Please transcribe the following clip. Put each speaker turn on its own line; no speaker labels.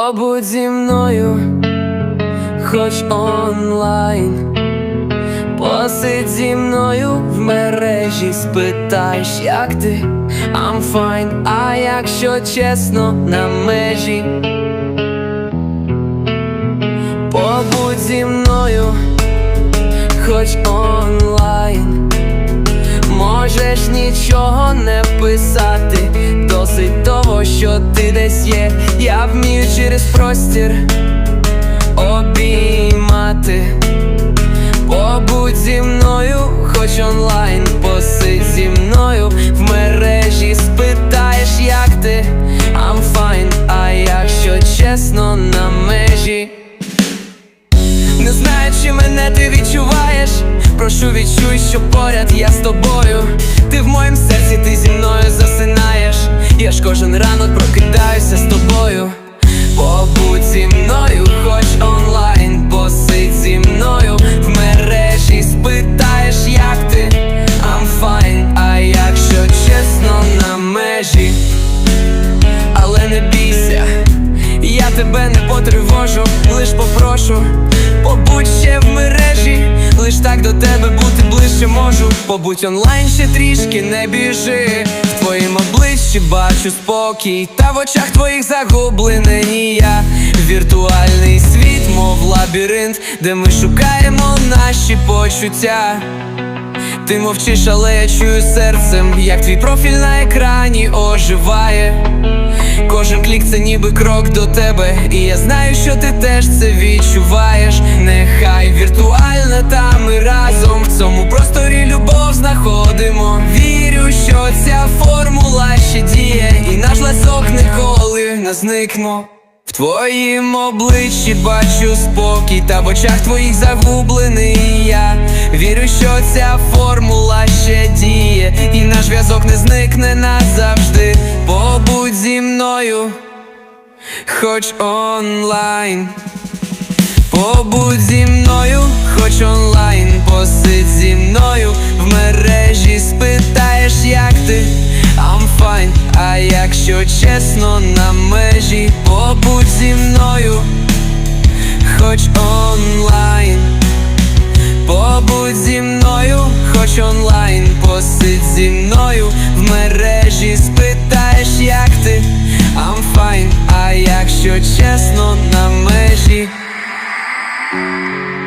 Побудь зі мною, хоч онлайн, посидь зі мною в мережі, спитаєш, як ти, I'm fine, а якщо чесно, на межі. Побудь зі мною, хоч онлайн, можеш нічого не писати, досить того, що ти десь є, я вмію через простір обіймати. Побудь зі мною, хоч онлайн, посидь зі мною в мережі, спитаєш, як ти, I'm fine, а якщо чесно, на межі. Не знаю, чи мене ти відчуваєш. Прошу відчуй, що поряд я з тобою. Я тебе не потривожу, лиш попрошу, побудь ще в мережі, лиш так до тебе бути ближче можу. Побудь онлайн ще трішки не біжи. В твоїм обличчі бачу спокій, та в очах твоїх загублений я. Віртуальний світ, мов лабіринт, де ми шукаємо наші почуття. Ти мовчиш, але я чую серцем, як твій профіль на екрані оживає. Кожен клік це ніби крок до тебе, і я знаю, що ти теж це відчуваєш. Нехай віртуально, та ми разом в цьому просторі любов знаходимо. Вірю, що ця формула ще діє, і наш ласок ніколи не зникну. В твоїм обличчі бачу спокій, та в очах твоїх загублений я. Вірю, що ця формула ще діє, і наш зв'язок не зникне назавжди. хоч онлайн, побудь зі мною, хоч онлайн, посидь зі мною в мережі спитаєш, як ти. I'm fine, а якщо чесно, на межі, побудь зі мною, хоч онлайн, побудь зі мною, хоч онлайн, посидь зі мною в мережі спитаєш Música